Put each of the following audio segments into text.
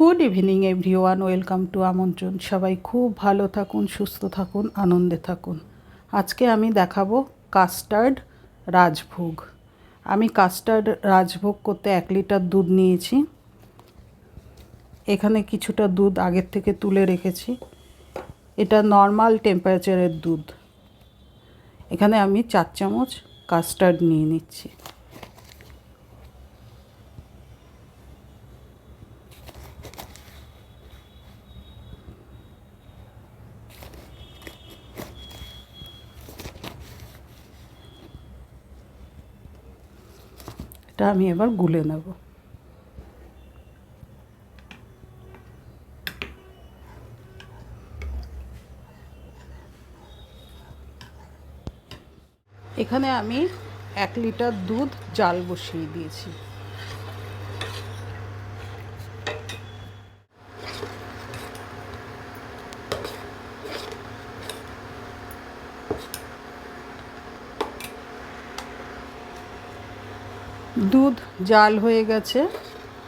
Good evening everyone welcome to আমন্ত্রণ সবাই খুব ভালো থাকুন, সুস্থ থাকুন, আনন্দে থাকুন। আজকে আমি দেখাবো কাস্টার্ড রাজভোগ। আমি কাস্টার্ড রাজভোগ করতে এক লিটার দুধ নিয়েছি। এখানে কিছুটা দুধ আগের থেকে তুলে রেখেছি। এটা নর্মাল টেম্পারেচারের দুধ। এখানে আমি চার চামচ কাস্টার্ড নিয়ে নিচ্ছি। এটা আমি এবার গুলে নেব। এখানে আমি এক লিটার দুধ জাল বসিয়ে দিয়েছি। দুধ জাল হয়ে গেছে।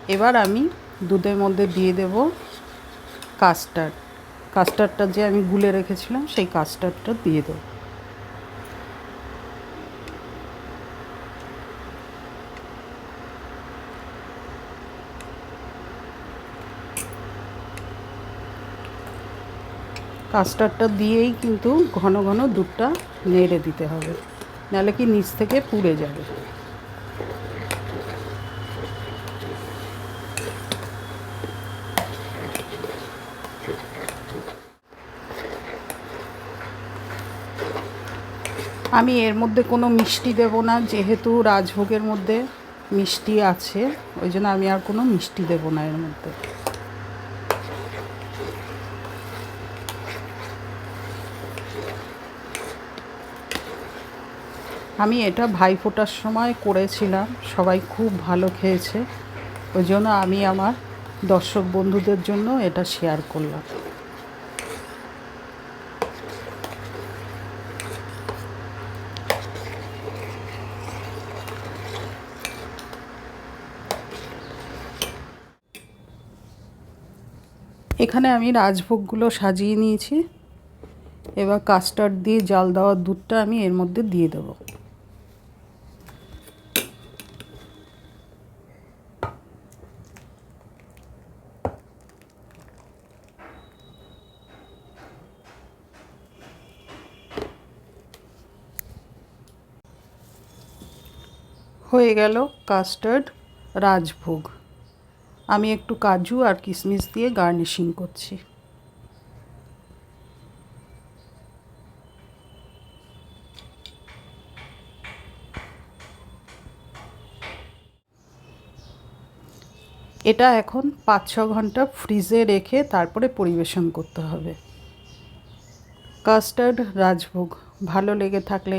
এবার আমি দুধের মধ্যে দিয়ে দেব কাস্টার্ড। কাস্টার্ডটা যে আমি গুলে রেখেছিলাম, সেই কাস্টার্ডটা দিয়ে দেবো। কাস্টার্ডটা দিয়েই কিন্তু ঘন ঘন দুধটা নেড়ে দিতে হবে। নাহলে কি নিচ থেকে পুড়ে যাবে। আমি এর মধ্যে কোনো মিষ্টি দেব না, যেহেতু রাজভোগের মধ্যে মিষ্টি আছে, ওই জন্য আমি আর কোনো মিষ্টি দেব না এর মধ্যে। আমি এটা ভাই ফোটার সময় করেছিলাম, সবাই খুব ভালো খেয়েছে, ওই জন্য আমি আমার দর্শক বন্ধুদের জন্য এটা শেয়ার করলাম। এখানে আমি রাজভোগগুলো সাজিয়ে নিয়েছি। এবার কাস্টার্ড দিয়ে জাল দেওয়ার দুধটা আমি এর মধ্যে দিয়ে দেবো। হয়ে গেল কাস্টার্ড রাজভোগ। আমি একটু কাজু আর কিশমিশ দিয়ে গার্নিশিং করছি। এটা এখন পাঁচ ছ ঘণ্টা ফ্রিজে রেখে তারপরে পরিবেশন করতে হবে। কাস্টার্ড রাজভোগ, ভালো লেগে থাকলে